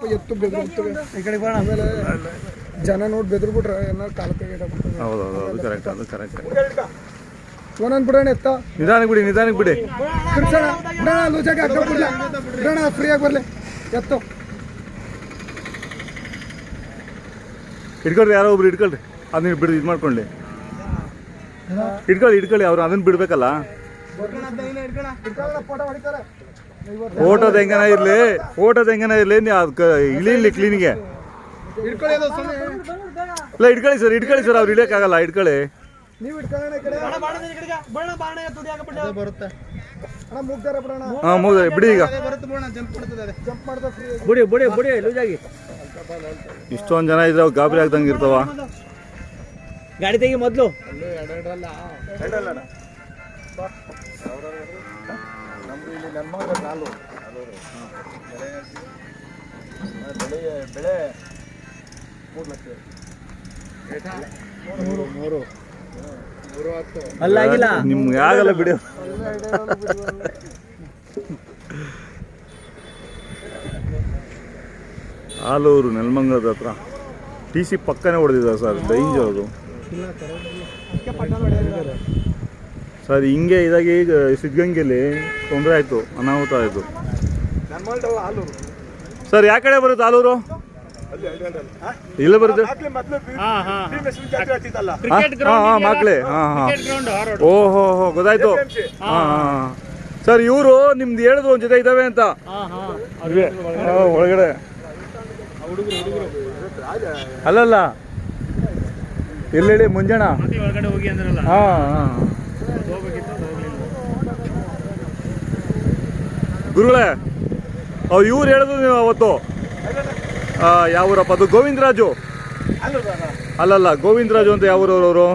ಸ್ವಲ್ಪ ಎತ್ತು ಬೆದರ್ತವೆ ಈ ಕಡೆ ಬರೋಣ ಆಮೇಲೆ ಜನ ನೋಡಿ ಬೆದರ್ಬಿಟ್ರೆ ಏನಾರು ಕಾಲ ತೆಗೆದಾಗ್ಬಿಡ್ತದೆ ಹೌದು ಹೌದು ಅದು ಕರೆಕ್ಟ್ ಅದು ಕರೆಕ್ಟ್ ಒಂದೊಂದು ಬಿಡೋಣ ಎತ್ತ. ನಿಧಾನಕ್ಕೆ ಬಿಡಿ ನಿಧಾನಕ್ಕೆ ಬಿಡಿ. ಕೃಷ್ಣ ಬಿಡೋಣ ಲೂಜಾಗಿ ಅಡ್ಡ ಬಿಡ್ಲ. ಬಿಡೋಣ ಫ್ರೀಯಾಗಿ ಬರಲಿ. ಎತ್ತು. ಹಿಡ್ಕೊಳ್ರಿ ಯಾರೋ ಒಬ್ರು ಹಿಡ್ಕೊಳ್ರಿ. ಅದನ್ನ ಬಿಡಿ ಇದು ಮಾಡ್ಕೊಳ್ಳಿ. ಹಿಡ್ಕೊಳ್ಳಿ ಹಿಡ್ಕೊಳ್ಳಿ ಅವ್ರು ಅದನ್ನ ಬಿಡ್ಬೇಕಲ್ಲ. ಫೋಟೋದ ಹೆಂಗನ ಇರ್ಲಿ ಫೋಟೋದ ಹೆಂಗನ ಇರ್ಲಿ ನೀವು ಅದಕ್ಕೆ ಇಳಿಲಿ ಕ್ಲೀನಿಗೆ ಇಲ್ಲ ಇಟ್ಕೊಳ್ಳಿ ಸರ್ ಇಟ್ಕೊಳ್ಳಿ ಸರ್ ಅವ್ರು ಇಳಿಯೋಕ್ಕಾಗಲ್ಲ ಇಟ್ಕೊಳ್ಳಿ. ಹಾಂ ಮುಗಿದ ಬಿಡಿ ಈಗ. ಬುಡಿ ಬುಡಿ ಬುಡಿ ಲೂಜಾಗಿ ಇಷ್ಟೊಂದು ಜನ ಇದ್ರೆ ಅವು ಗಾಬರಿ ಆಗ್ದಂಗೆ ಇರ್ತಾವ. ಗಾಡಿ ತೆಗಿ ಮೊದಲು. ನಮ್ದು ಇಲ್ಲಿ ನನ್ನ ಮಗ ನಾಲ್ಕು ಬೆಳೆ ಬೆಳೆ ಮೂರು ಲಕ್ಷ. ಮೂರು ಮೂರು. ಮೂರು ಅಲ್ಲ ಆಗಿಲ್ಲ. ನಿಮ್ಗೆ ಆಗಲ್ಲ ಬಿಡಿ. ಆಲೂರು ನೆಲಮಂಗಲದ ಹತ್ರ. ಟಿ ಸಿ ಪಕ್ಕನೇ ಹೊಡೆದಿದ್ದಾರೆ ಸರ್ ಡೈಂಜರ್ ಅದು. ಸರ್ ಹಿಂಗೆ ಇದಾಗಿ ಸಿದ್ಧಗಂಗೆಯಲ್ಲಿ ಸಿದ್ಧಗಂಗೆಲಿ ತೊಂದರೆ ಆಯಿತು ಅನಾಹುತ ಆಯಿತು. ಸರ್ ಯಾವ ಕಡೆ ಬರುತ್ತೆ ಆಲೂರು? ಅಲ್ಲಿ ಅಲ್ಲಿ ಇಲ್ಲ ಬರುತ್ತೆ ಹಾಂ. ಹಾಂ. ಮಕ್ಳೇ. ಹಾಂ ಹಾಂ. ಓಹೋ ಹೋ ಗೊತ್ತಾಯ್ತು. ಹಾಂ ಹಾಂ ಸರ್ ಇವರು ನಿಮ್ದು ಹೇಳಿದ್ರು ಒಂದು ಜೊತೆ ಇದ್ದಾವೆ ಅಂತ. ಒಳಗಡೆ. ಅಲ್ಲಲ್ಲ. ಎಲ್ಲೆಳಿ ಮುಂಜಾನೆ? ಒಳಗಡೆ ಹೋಗಿ ಅಂದ್ರಲ್ಲ. ಹಾಂ ಹಾಂ. ಗುರುಗಳೇ, ಅವ್ ಇವ್ರು ಹೇಳಿದ್ರು ನೀವು ಅವತ್ತು ಯಾವೂರಪ್ಪ, ಅದು ಗೋವಿಂದರಾಜು. ಅಲ್ಲಲ್ಲ, ಗೋವಿಂದರಾಜು ಅಂತ ಯಾವ ಅವರು?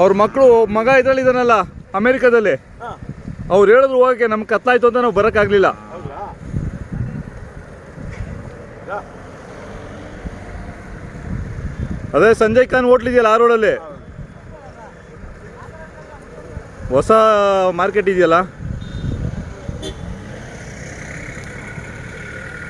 ಅವ್ರ ಮಕ್ಕಳು ಮಗ ಇದ್ರಲ್ಲಿದ್ದಾನಲ್ಲ ಅಮೇರಿಕಾದಲ್ಲಿ. ಅವ್ರು ಹೇಳಿದ್ರು ಹೋಗಕ್ಕೆ ನಮ್ಗೆ ಕತ್ತಾಯ್ತು ಅಂತ ನಾವು ಬರೋಕ್ಕಾಗಲಿಲ್ಲ. ಅದೇ ಸಂಜಯ್ ಖಾನ್ ಹೋಟ್ಲ್ ಇದೆಯಲ್ಲ ಆ ರೋಡಲ್ಲಿ? ಹೊಸ ಮಾರ್ಕೆಟ್ ಇದೆಯಲ್ಲ?